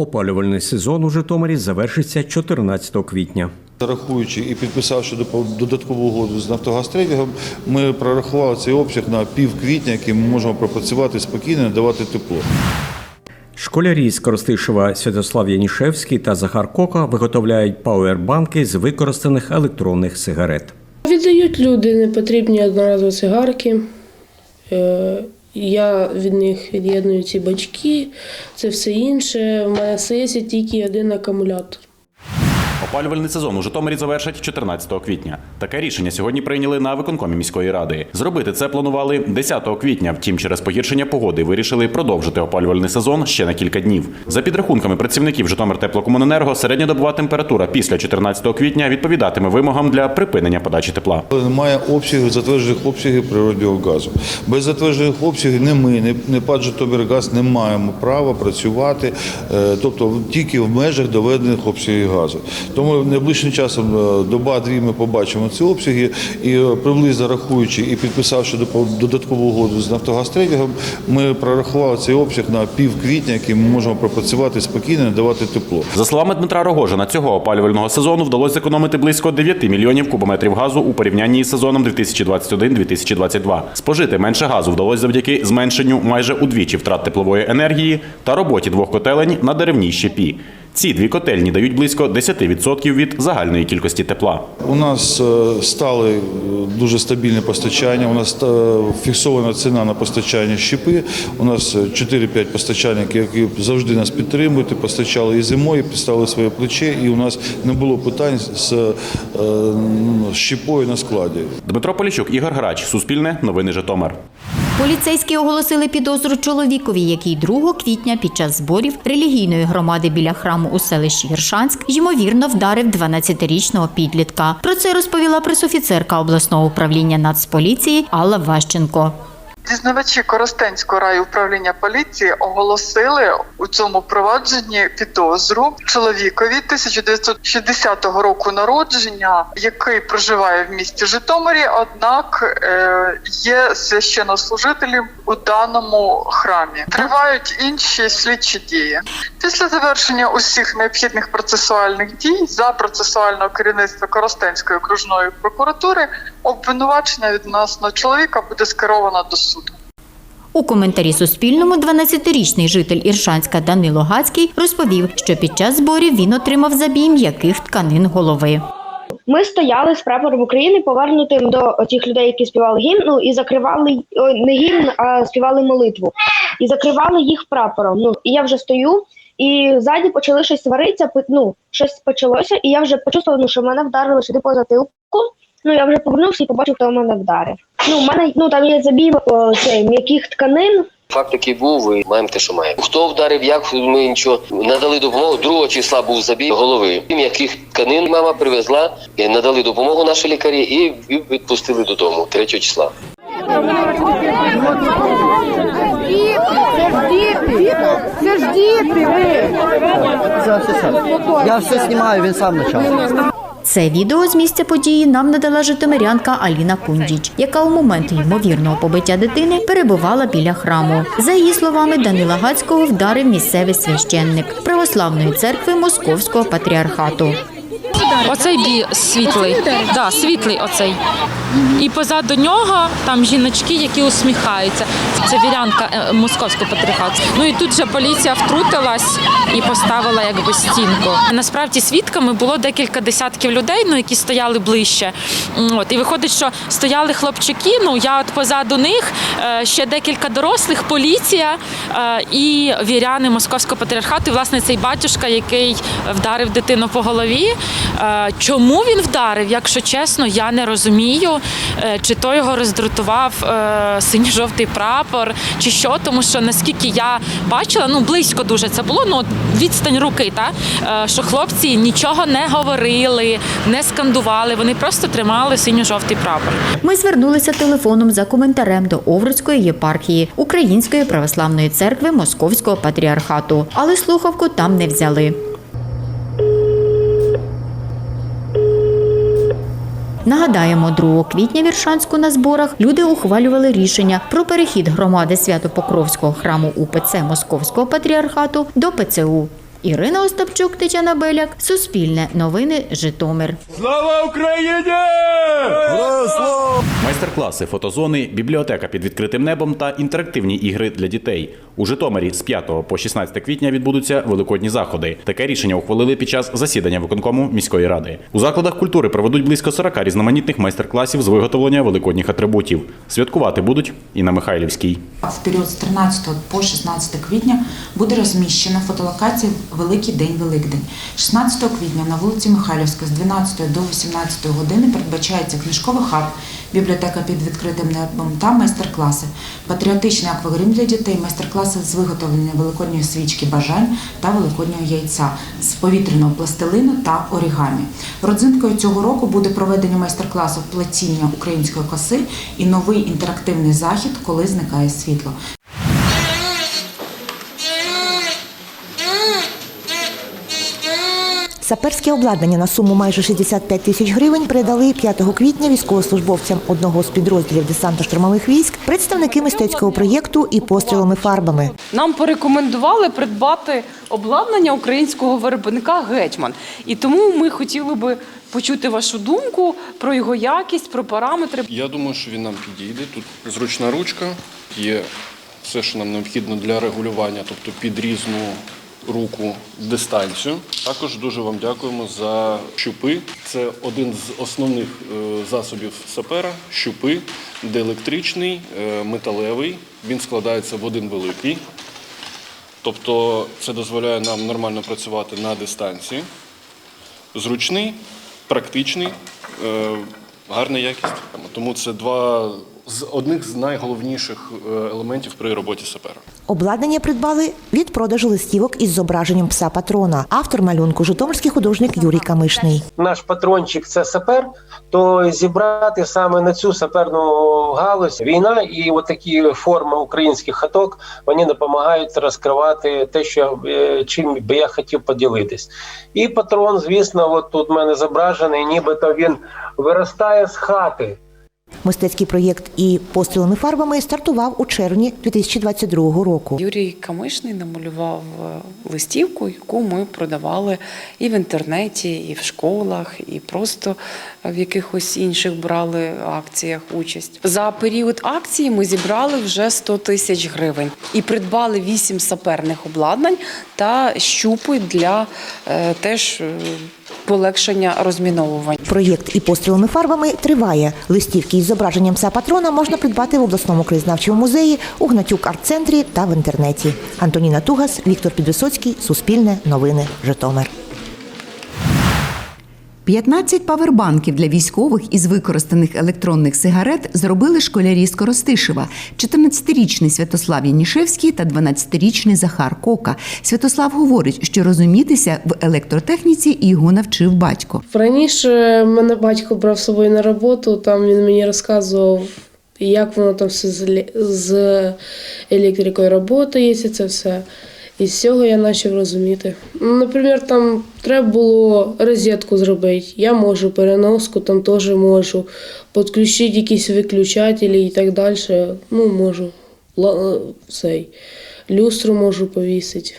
Опалювальний сезон у Житомирі завершиться 14 квітня. Рахуючи і підписавши додаткову угоду з Нафтогазтрейдингом, ми прорахували цей обсяг на пів квітня, який ми можемо пропрацювати спокійно, і давати тепло. Школярі з Коростишева Святослав Янішевський та Захар Кока виготовляють пауербанки з використаних електронних сигарет. Віддають люди непотрібні одноразові цигарки. Я від них від'єдную ці бачки, це все інше. У мене сесія тільки один акумулятор. Опалювальний сезон у Житомирі завершать 14 квітня. Таке рішення сьогодні прийняли на виконкомі міської ради. Зробити це планували 10 квітня. Втім, через погіршення погоди вирішили продовжити опалювальний сезон ще на кілька днів. За підрахунками працівників Житомир Теплокомуненерго, середньодобова температура після 14 квітня відповідатиме вимогам для припинення подачі тепла. Немає обсягів, затверджених обсягів природного газу. Без затверджених обсягів не ми, не, не ПАД «Житомиргаз» не маємо права працювати, е, тобто тільки в межах доведених обсягів газу. Тому найближчим часом, е, доба-дві, ми побачимо ці обсяги і е, приблизно рахуючи і підписавши додаткову угоду з Нафтогазтрейдингом, ми прорахували цей обсяг на пів квітня, який ми можемо пропрацювати спокійно і давати тепло. За словами Дмитра Рогожина, цього опалювального сезону вдалося зекономити близько 9 мільйонів кубометрів газу у порівнянні із сезоном 2021-2022. Спожити менше газу вдалося завдяки зменшенню майже удвічі втрат теплової енергії та роботі двох котелень на деревній щепі. Ці дві котельні дають близько 10% від загальної кількості тепла. У нас е, стали е, дуже стабільне постачання. У нас е, фіксована ціна на постачання щепи. У нас е, 4-5 постачальників, які завжди нас підтримують, і постачали і зимою, підставили своє плече, і у нас не було питань з з щепою на складі. Дмитро Полічук, Ігор Грач, Суспільне, Новини Житомир. Поліцейські оголосили підозру чоловікові, який 2 квітня під час зборів релігійної громади біля храму у селищі Гіршанськ ймовірно вдарив 12-річного підлітка. Про це розповіла пресофіцерка обласного управління Нацполіції Алла Ващенко. Дізнавачі Коростенського раю управління поліції оголосили у цьому провадженні підозру чоловікові 1960 року народження, який проживає в місті Житомирі, однак е, є священнослужителем у даному храмі. Тривають інші слідчі дії. Після завершення усіх необхідних процесуальних дій за процесуального керівництва Коростенської окружної прокуратури обвинувачення відносно чоловіка буде скеровано до суду. У коментарі Суспільному 12-річний житель Іршанська Данило Гацький розповів, що під час зборів він отримав забій м'яких тканин голови. Ми стояли з прапором України, повернутим до тих людей, які співали гімн, ну і закривали не гімн, а співали молитву. І закривали їх прапором. Ну і я вже стою, і ззаді почали щось сваритися. Ну, щось почалося, і я вже почувствувала, ну, що мене вдарили сюди по затилку. Ну я вже повернувся і побачив, хто мене вдарив. Ну, у мене ну там є забій о, цей, м'яких тканин. Факт такий був, і маємо те, що маємо. Хто вдарив, як ми нічого надали допомогу. Другого числа був забій голови. М'яких тканин мама привезла, і надали допомогу наші лікарі і відпустили додому 3 числа. Це ж діти ви. Я все знімаю, він сам почав. Це відео з місця події нам надала житомирянка Аліна Кундіч, яка у момент ймовірного побиття дитини перебувала біля храму. За її словами, Данила Гацького вдарив місцевий священник православної церкви Московського патріархату. Оцей бі світлий, да, світлий оцей. І позаду нього там жіночки, які усміхаються. Це вірянка е, московського патріархату. Ну і тут же поліція втрутилась і поставила якби стінку. Насправді свідками було декілька десятків людей, ну які стояли ближче. От і виходить, що стояли хлопчики. Ну я от позаду них е, ще декілька дорослих, поліція е, і віряни московського патріархату. І власне цей батюшка, який вдарив дитину по голові. Чому він вдарив, якщо чесно, я не розумію. Е, Чи то його роздратував е, синьо-жовтий прапор, чи що, тому що наскільки я бачила, ну близько дуже це було, ну відстань руки, та е, що хлопці нічого не говорили, не скандували, вони просто тримали синьо-жовтий прапор. Ми звернулися телефоном за коментарем до Овруцької єпархії Української православної церкви Московського патріархату, але слухавку там не взяли. Нагадаємо, 2 квітня в Іршанську на зборах люди ухвалювали рішення про перехід громади Свято-Покровського храму УПЦ Московського патріархату до ПЦУ. Ірина Остапчук, Тетяна Беляк, Суспільне новини, Житомир. Слава Україні! Майстер-класи, фотозони, бібліотека під відкритим небом та інтерактивні ігри для дітей. У Житомирі з 5 по 16 квітня відбудуться великодні заходи. Таке рішення ухвалили під час засідання виконкому міської ради. У закладах культури проведуть близько 40 різноманітних майстер-класів з виготовлення великодніх атрибутів. Святкувати будуть і на Михайлівській. В період з 13 по 16 квітня буде розміщена фотолокація Великий день Великдень. 16 квітня на вулиці Михайлівська з 12 до 18 години передбачається книжковий хаб, бібліотека під відкритим небом та майстер-класи, патріотичний аквагрим для дітей, майстер-класи з виготовлення великодньої свічки бажань та великоднього яйця з повітряного пластилину та орігамі. Родзинкою цього року буде проведення майстер-класу плетіння української коси і новий інтерактивний захід, коли зникає світло. Саперське обладнання на суму майже 65 тисяч гривень передали 5 квітня військовослужбовцям одного з підрозділів десантно-штурмових військ, представники мистецького проєкту і пострілами фарбами. Нам порекомендували придбати обладнання українського виробника Гетьман. І тому ми хотіли би почути вашу думку про його якість, про параметри. Я думаю, що він нам підійде. Тут зручна ручка, є все, що нам необхідно для регулювання, тобто під різну руку дистанцію. Також дуже вам дякуємо за щупи. Це один з основних е, засобів сапера щупи, де електричний, е, металевий. Він складається в один великий. Тобто це дозволяє нам нормально працювати на дистанції. Зручний, практичний, е, гарна якість. Тому це два з одних з найголовніших е, елементів при роботі сапера. Обладнання придбали від продажу листівок із зображенням пса патрона. Автор малюнку житомирський художник Юрій Камишний. Наш патрончик це сапер. То зібрати саме на цю саперну галузь війна і от такі форми українських хаток вони допомагають розкривати те, що е, чим би я хотів поділитись. І патрон, звісно, от тут в мене зображений, нібито він виростає з хати. Мистецький проєкт і пострілами фарбами стартував у червні 2022 року. Юрій Камишний намалював е, листівку, яку ми продавали і в інтернеті, і в школах, і просто в якихось інших брали акціях участь. За період акції ми зібрали вже 100 тисяч гривень і придбали 8 саперних обладнань та щупи для е, теж е, полегшення розміновувань. Проєкт і пострілами фарбами триває. Листівки із зображенням пса патрона можна придбати в обласному краєзнавчому музеї, у Гнатюк арт-центрі та в інтернеті. Антоніна Тугас, Віктор Підвисоцький, Суспільне, Новини, Житомир. 15 павербанків для військових із використаних електронних сигарет зробили школярі з Коростишева. 14-річний Святослав Янішевський та 12-річний Захар Кока. Святослав говорить, що розумітися в електротехніці його навчив батько. Раніше мене батько брав з собою на роботу, там він мені розказував, як воно там все з еле- з електрикою працює, це все. І з цього я почав розуміти. Наприклад, там треба було розетку зробити. Я можу, переноску там теж можу. Підключити якісь виключателі і так далі. Ну, можу. Ла- Цей. Люстру можу повісити.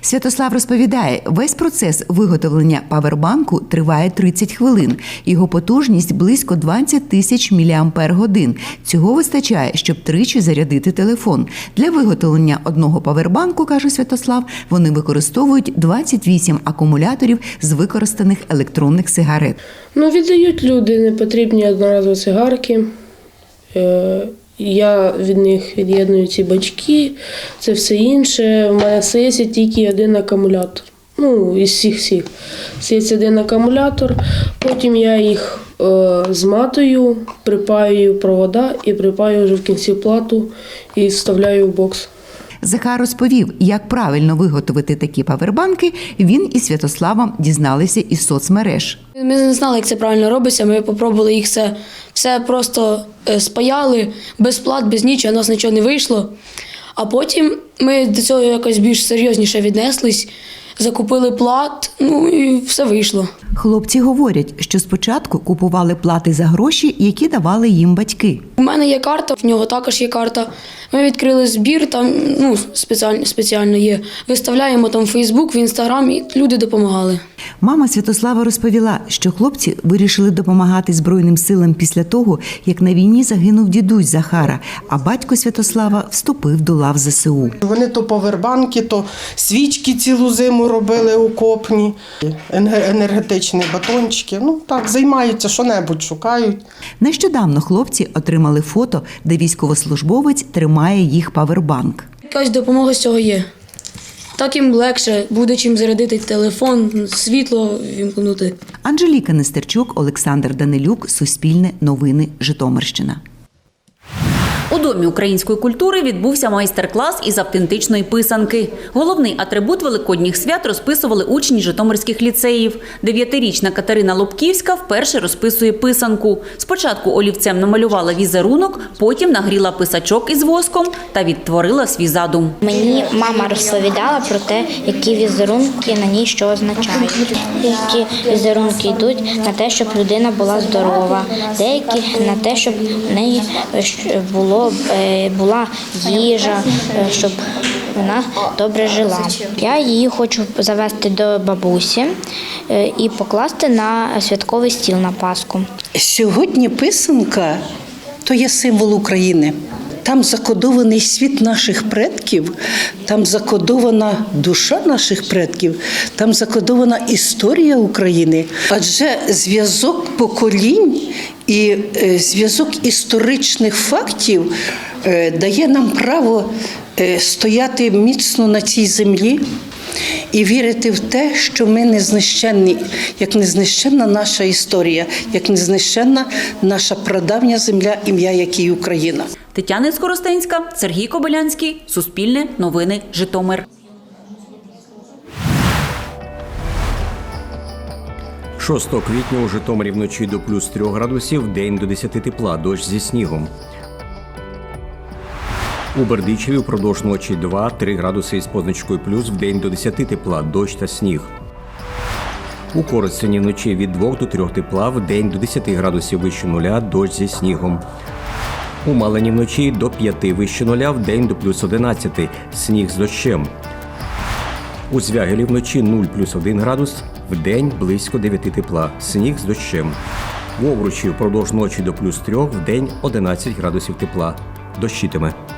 Святослав розповідає, весь процес виготовлення павербанку триває 30 хвилин. Його потужність близько 20 тисяч мАч. Цього вистачає, щоб тричі зарядити телефон. Для виготовлення одного павербанку, каже Святослав, вони використовують 28 акумуляторів з використаних електронних сигарет. Ну, віддають люди непотрібні одноразові цигарки. Я від них від'єдную ці бачки, це все інше. В мене стається тільки один акумулятор. Ну, із всіх всіх. Стається один акумулятор, потім я їх е, зматую, припаюю провода і припаю вже в кінці плату і вставляю в бокс. Захар розповів, як правильно виготовити такі павербанки. Він і Святославом дізналися із соцмереж. Ми не знали, як це правильно робиться. Ми спробували їх все, все просто е, спаяли без плат, без нічого, у нас нічого не вийшло. А потім ми до цього якось більш серйозніше віднеслись. Закупили плат, ну і все вийшло. Хлопці говорять, що спочатку купували плати за гроші, які давали їм батьки. У мене є карта, в нього також є карта. Ми відкрили збір, там ну, спеціально, спеціально є. Виставляємо там в Фейсбук, в Інстаграм, і люди допомагали. Мама Святослава розповіла, що хлопці вирішили допомагати Збройним силам після того, як на війні загинув дідусь Захара, а батько Святослава вступив до лав ЗСУ. Вони то повербанки, то свічки цілу зиму робили окопні, енге- енергетичні батончики. Ну так, займаються, що-небудь шукають. Нещодавно хлопці отримали фото, де військовослужбовець тримає їх павербанк. Якась допомога з цього є. Так їм легше, буде чим зарядити телефон, світло вімкнути. Анжеліка Нестерчук, Олександр Данилюк, Суспільне новини, Житомирщина. Домі української культури відбувся майстер-клас із автентичної писанки. Головний атрибут великодніх свят розписували учні житомирських ліцеїв. Дев'ятирічна Катерина Лобківська вперше розписує писанку. Спочатку олівцем намалювала візерунок, потім нагріла писачок із воском та відтворила свій задум. Мені мама розповідала про те, які візерунки на ній що означають. Деякі візерунки йдуть на те, щоб людина була здорова, деякі на те, щоб в неї було е, була їжа, е, щоб вона добре жила. Я її хочу завести до бабусі е, і покласти на святковий стіл на Пасху. Сьогодні писанка то є символ України. Там закодований світ наших предків, там закодована душа наших предків, там закодована історія України. Адже зв'язок поколінь і е, зв'язок історичних фактів е, дає нам право е, стояти міцно на цій землі і вірити в те, що ми незнищенні, як незнищенна наша історія, як незнищенна наша прадавня земля, ім'я якій Україна. Тетяна Скоростенська, Сергій Кобилянський, Суспільне, Новини, Житомир. 6 квітня у Житомирі вночі до плюс 3 градусів, день до 10 тепла, дощ зі снігом. У Бердичеві впродовж ночі 2-3 градуси із позначкою плюс, в день до 10 тепла, дощ та сніг. У Коростені вночі від 2 до 3 тепла, в день до 10 градусів вище нуля, дощ зі снігом. У Малині вночі до 5 вище нуля, в день до плюс 11, сніг з дощем. У Звягелі вночі 0 плюс 1 градус, в день близько 9 тепла, сніг з дощем. У Овручі впродовж ночі до плюс 3, в день 11 градусів тепла. Дощитиме.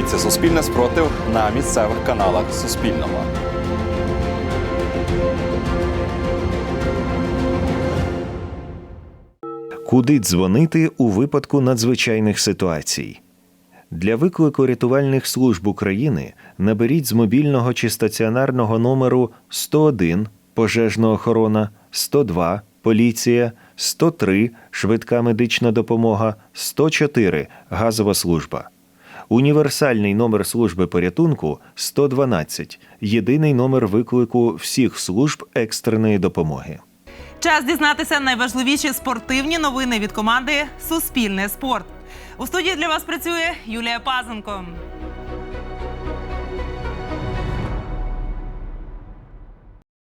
Дивіться Суспільне спротив на місцевих каналах Суспільного. Куди дзвонити у випадку надзвичайних ситуацій? Для виклику рятувальних служб України наберіть з мобільного чи стаціонарного номеру 101 пожежна охорона, 102 поліція, 103 швидка медична допомога, 104 газова служба. Універсальний номер служби порятунку 112 єдиний номер виклику всіх служб екстреної допомоги. Час дізнатися найважливіші спортивні новини від команди Суспільне спорт. У студії для вас працює Юлія Пазенко.